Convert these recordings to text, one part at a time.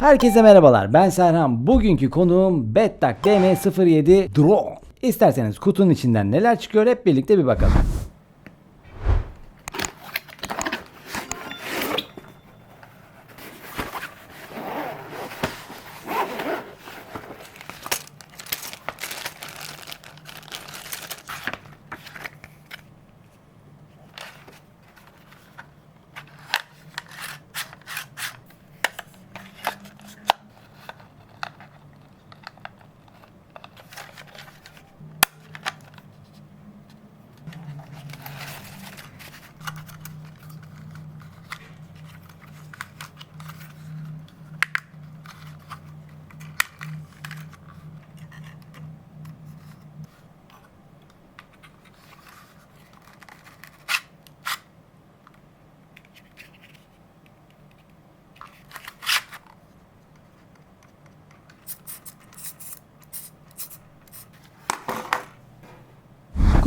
Herkese merhabalar ben Serhan. Bugünkü konuğum Bettak DM07 Drone. İsterseniz kutunun içinden neler çıkıyor hep birlikte bir bakalım.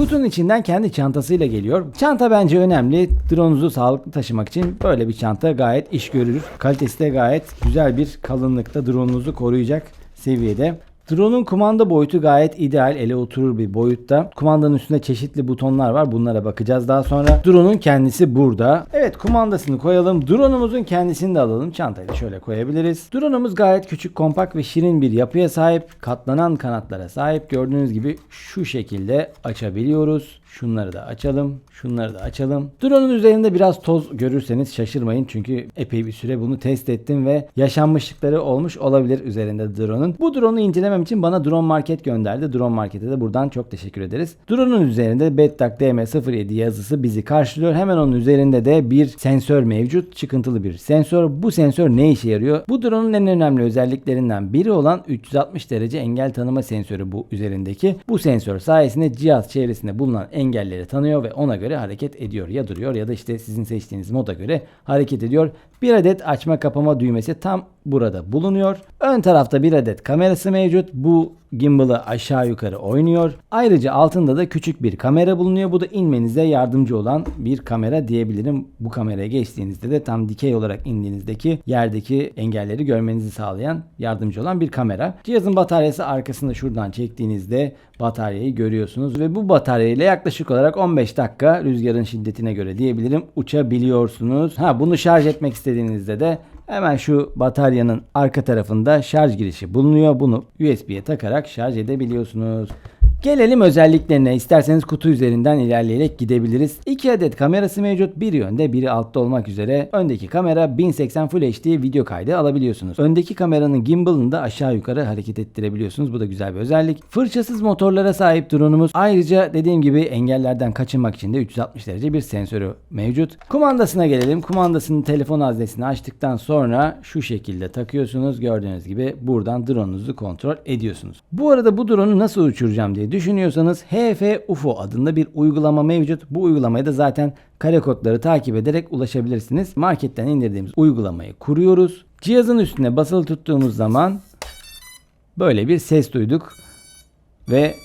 Kutunun içinden kendi çantasıyla geliyor. Çanta bence önemli. Drone'unuzu sağlıklı taşımak için böyle bir çanta gayet iş görür. Kalitesi de gayet güzel bir kalınlıkta drone'unuzu koruyacak seviyede. Drone'un kumanda boyutu gayet ideal, ele oturur bir boyutta. Kumandanın üstünde çeşitli butonlar var. Bunlara bakacağız daha sonra. Drone'un kendisi burada. Evet kumandasını koyalım. Drone'umuzun kendisini de alalım. Çantayı da şöyle koyabiliriz. Drone'umuz gayet küçük, kompakt ve şirin bir yapıya sahip. Katlanan kanatlara sahip. Gördüğünüz gibi şu şekilde açabiliyoruz. Şunları da açalım. Şunları da açalım. Drone'un üzerinde biraz toz görürseniz şaşırmayın. Çünkü epey bir süre bunu test ettim ve yaşanmışlıkları olmuş olabilir üzerinde drone'un. Bu drone'u incelemem için bana Drone Market gönderdi. Drone Market'e de buradan çok teşekkür ederiz. Drone'un üzerinde Bettak DM07 yazısı bizi karşılıyor. Hemen onun üzerinde de bir sensör mevcut. Çıkıntılı bir sensör. Bu sensör ne işe yarıyor? Bu drone'un en önemli özelliklerinden biri olan 360 derece engel tanıma sensörü bu üzerindeki. Bu sensör sayesinde cihaz çevresinde bulunan engelleri tanıyor ve ona göre hareket ediyor. Ya duruyor ya da işte sizin seçtiğiniz moda göre hareket ediyor. Bir adet açma kapama düğmesi tam burada bulunuyor. Ön tarafta bir adet kamerası mevcut. Bu gimbal'ı aşağı yukarı oynuyor. Ayrıca altında da küçük bir kamera bulunuyor. Bu da inmenize yardımcı olan bir kamera diyebilirim. Bu kameraya geçtiğinizde de tam dikey olarak indiğinizdeki yerdeki engelleri görmenizi sağlayan yardımcı olan bir kamera. Cihazın bataryası arkasında şuradan çektiğinizde bataryayı görüyorsunuz ve bu bataryayla yaklaşık olarak 15 dakika rüzgarın şiddetine göre diyebilirim uçabiliyorsunuz. Ha bunu şarj etmek istediğinizde de Hemen şu bataryanın arka tarafında şarj girişi bulunuyor. Bunu USB'ye takarak şarj edebiliyorsunuz. Gelelim özelliklerine. İsterseniz kutu üzerinden ilerleyerek gidebiliriz. İki adet kamerası mevcut. Biri önde, biri altta olmak üzere. Öndeki kamera 1080 Full HD video kaydı alabiliyorsunuz. Öndeki kameranın gimbal'ını da aşağı yukarı hareket ettirebiliyorsunuz. Bu da güzel bir özellik. Fırçasız motorlara sahip drone'umuz. Ayrıca dediğim gibi engellerden kaçınmak için de 360 derece bir sensörü mevcut. Kumandasına gelelim. Kumandasının telefon haznesini açtıktan sonra şu şekilde takıyorsunuz. Gördüğünüz gibi buradan drone'unuzu kontrol ediyorsunuz. Bu arada bu drone'u nasıl uçuracağım diye düşünüyorsanız HF UFO adında bir uygulama mevcut. Bu uygulamaya da zaten kare kodları takip ederek ulaşabilirsiniz. Marketten indirdiğimiz uygulamayı kuruyoruz. Cihazın üstüne basılı tuttuğumuz zaman böyle bir ses duyduk ve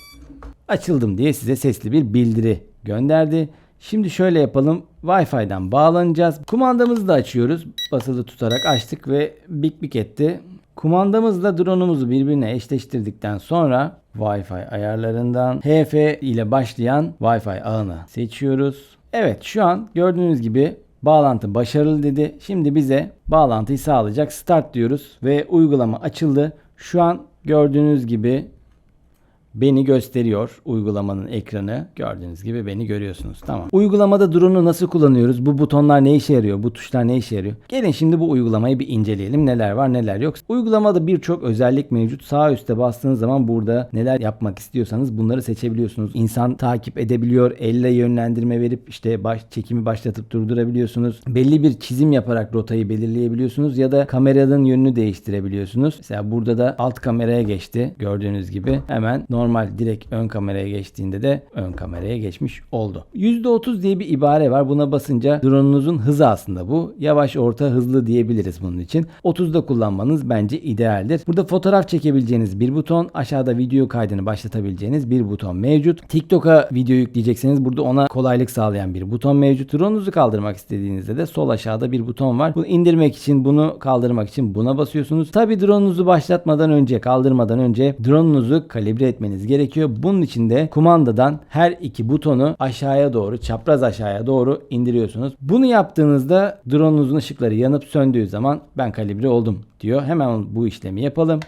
açıldım diye size sesli bir bildiri gönderdi. Şimdi şöyle yapalım. Wi-Fi'den bağlanacağız. Kumandamızı da açıyoruz. Basılı tutarak açtık ve bik bik etti. Kumandamızla drone'umuzu birbirine eşleştirdikten sonra Wi-Fi ayarlarından HF ile başlayan Wi-Fi ağını seçiyoruz. Evet şu an gördüğünüz gibi bağlantı başarılı dedi. Şimdi bize bağlantıyı sağlayacak start diyoruz ve uygulama açıldı. Şu an gördüğünüz gibi beni gösteriyor uygulamanın ekranı. Gördüğünüz gibi beni görüyorsunuz. Tamam. Uygulamada drone'u nasıl kullanıyoruz? Bu butonlar ne işe yarıyor? Bu tuşlar ne işe yarıyor? Gelin şimdi bu uygulamayı bir inceleyelim. Neler var neler yok. Uygulamada birçok özellik mevcut. Sağ üstte bastığınız zaman burada neler yapmak istiyorsanız bunları seçebiliyorsunuz. İnsan takip edebiliyor. Elle yönlendirme verip işte baş, çekimi başlatıp durdurabiliyorsunuz. Belli bir çizim yaparak rotayı belirleyebiliyorsunuz ya da kameranın yönünü değiştirebiliyorsunuz. Mesela burada da alt kameraya geçti. Gördüğünüz gibi hemen normal normal direkt ön kameraya geçtiğinde de ön kameraya geçmiş oldu. %30 diye bir ibare var. Buna basınca drone'unuzun hızı aslında bu. Yavaş, orta, hızlı diyebiliriz bunun için. 30'da kullanmanız bence idealdir. Burada fotoğraf çekebileceğiniz bir buton, aşağıda video kaydını başlatabileceğiniz bir buton mevcut. TikTok'a video yükleyecekseniz burada ona kolaylık sağlayan bir buton mevcut. Drone'unuzu kaldırmak istediğinizde de sol aşağıda bir buton var. Bunu indirmek için, bunu kaldırmak için buna basıyorsunuz. Tabi drone'unuzu başlatmadan önce, kaldırmadan önce drone'unuzu kalibre etmeniz gerekiyor. Bunun için de kumandadan her iki butonu aşağıya doğru, çapraz aşağıya doğru indiriyorsunuz. Bunu yaptığınızda drone'unuzun ışıkları yanıp söndüğü zaman ben kalibre oldum diyor. Hemen bu işlemi yapalım.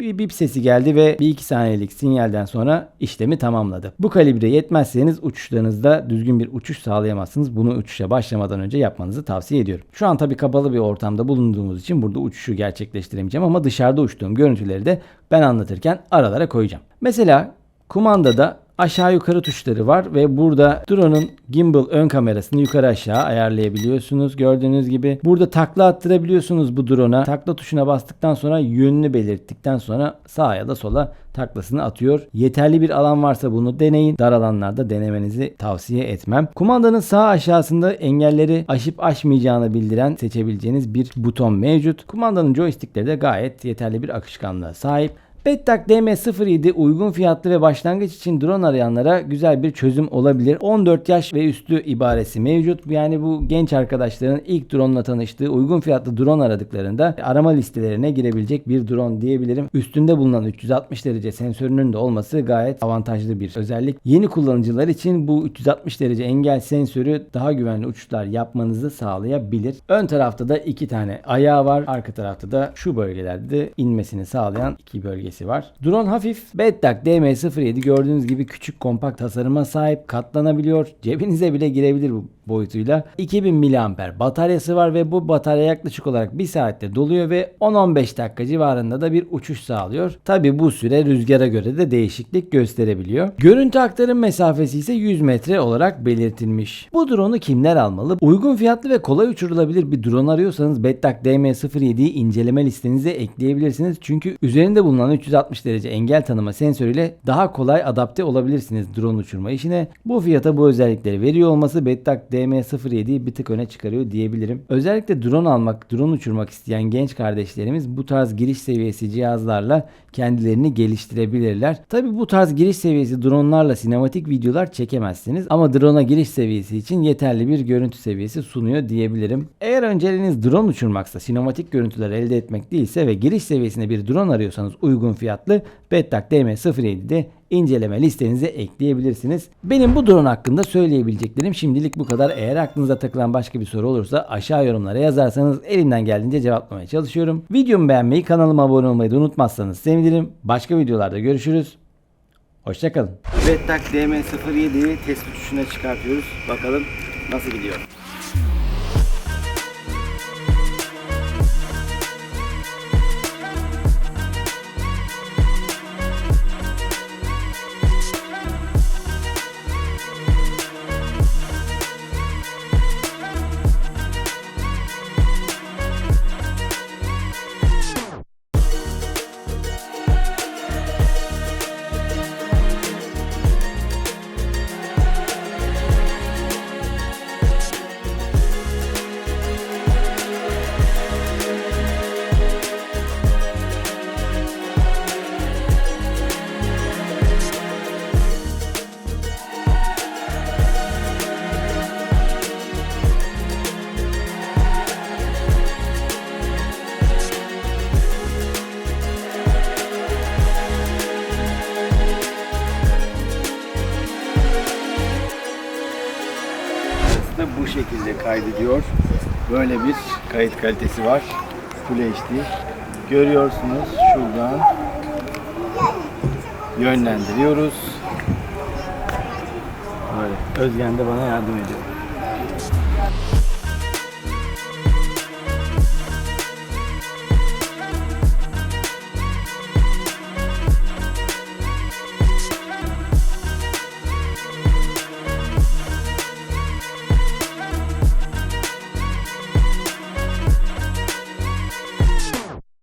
Bir bip sesi geldi ve bir iki saniyelik sinyalden sonra işlemi tamamladı. Bu kalibre yetmezseniz uçuşlarınızda düzgün bir uçuş sağlayamazsınız. Bunu uçuşa başlamadan önce yapmanızı tavsiye ediyorum. Şu an tabii kapalı bir ortamda bulunduğumuz için burada uçuşu gerçekleştiremeyeceğim ama dışarıda uçtuğum görüntüleri de ben anlatırken aralara koyacağım. Mesela kumandada aşağı yukarı tuşları var ve burada drone'un gimbal ön kamerasını yukarı aşağı ayarlayabiliyorsunuz. Gördüğünüz gibi burada takla attırabiliyorsunuz bu drone'a. Takla tuşuna bastıktan sonra yönünü belirttikten sonra sağa ya da sola taklasını atıyor. Yeterli bir alan varsa bunu deneyin. Dar alanlarda denemenizi tavsiye etmem. Kumandanın sağ aşağısında engelleri aşıp aşmayacağını bildiren seçebileceğiniz bir buton mevcut. Kumandanın joystickleri de gayet yeterli bir akışkanlığa sahip. Bettak DM07 uygun fiyatlı ve başlangıç için drone arayanlara güzel bir çözüm olabilir. 14 yaş ve üstü ibaresi mevcut. Yani bu genç arkadaşların ilk drone ile tanıştığı uygun fiyatlı drone aradıklarında arama listelerine girebilecek bir drone diyebilirim. Üstünde bulunan 360 derece sensörünün de olması gayet avantajlı bir özellik. Yeni kullanıcılar için bu 360 derece engel sensörü daha güvenli uçuşlar yapmanızı sağlayabilir. Ön tarafta da iki tane ayağı var. Arka tarafta da şu bölgelerde de inmesini sağlayan iki bölgesi var. Drone hafif. Bedtak DM07 gördüğünüz gibi küçük kompakt tasarıma sahip. Katlanabiliyor. Cebinize bile girebilir bu boyutuyla. 2000 mAh bataryası var ve bu batarya yaklaşık olarak 1 saatte doluyor ve 10-15 dakika civarında da bir uçuş sağlıyor. Tabi bu süre rüzgara göre de değişiklik gösterebiliyor. Görüntü aktarım mesafesi ise 100 metre olarak belirtilmiş. Bu drone'u kimler almalı? Uygun fiyatlı ve kolay uçurulabilir bir drone arıyorsanız Bettak DM07'yi inceleme listenize ekleyebilirsiniz. Çünkü üzerinde bulunan 360 derece engel tanıma sensörüyle daha kolay adapte olabilirsiniz drone uçurma işine. Bu fiyata bu özellikleri veriyor olması Bettak DM07'yi bir tık öne çıkarıyor diyebilirim. Özellikle drone almak, drone uçurmak isteyen genç kardeşlerimiz bu tarz giriş seviyesi cihazlarla kendilerini geliştirebilirler. Tabi bu tarz giriş seviyesi dronelarla sinematik videolar çekemezsiniz ama drone'a giriş seviyesi için yeterli bir görüntü seviyesi sunuyor diyebilirim. Eğer önceliğiniz drone uçurmaksa, sinematik görüntüler elde etmek değilse ve giriş seviyesinde bir drone arıyorsanız uygun fiyatlı Bettak DM07'de inceleme listenize ekleyebilirsiniz. Benim bu drone hakkında söyleyebileceklerim şimdilik bu kadar. Eğer aklınıza takılan başka bir soru olursa aşağı yorumlara yazarsanız elimden geldiğince cevaplamaya çalışıyorum. Videomu beğenmeyi, kanalıma abone olmayı da unutmazsanız sevinirim. Başka videolarda görüşürüz. Hoşçakalın. Bettak DM07'yi test uçuşuna çıkartıyoruz. Bakalım nasıl gidiyor. Da bu şekilde kaydediyor. Böyle bir kayıt kalitesi var. Full HD. Görüyorsunuz şuradan yönlendiriyoruz. Böyle. Özgen de bana yardım ediyor.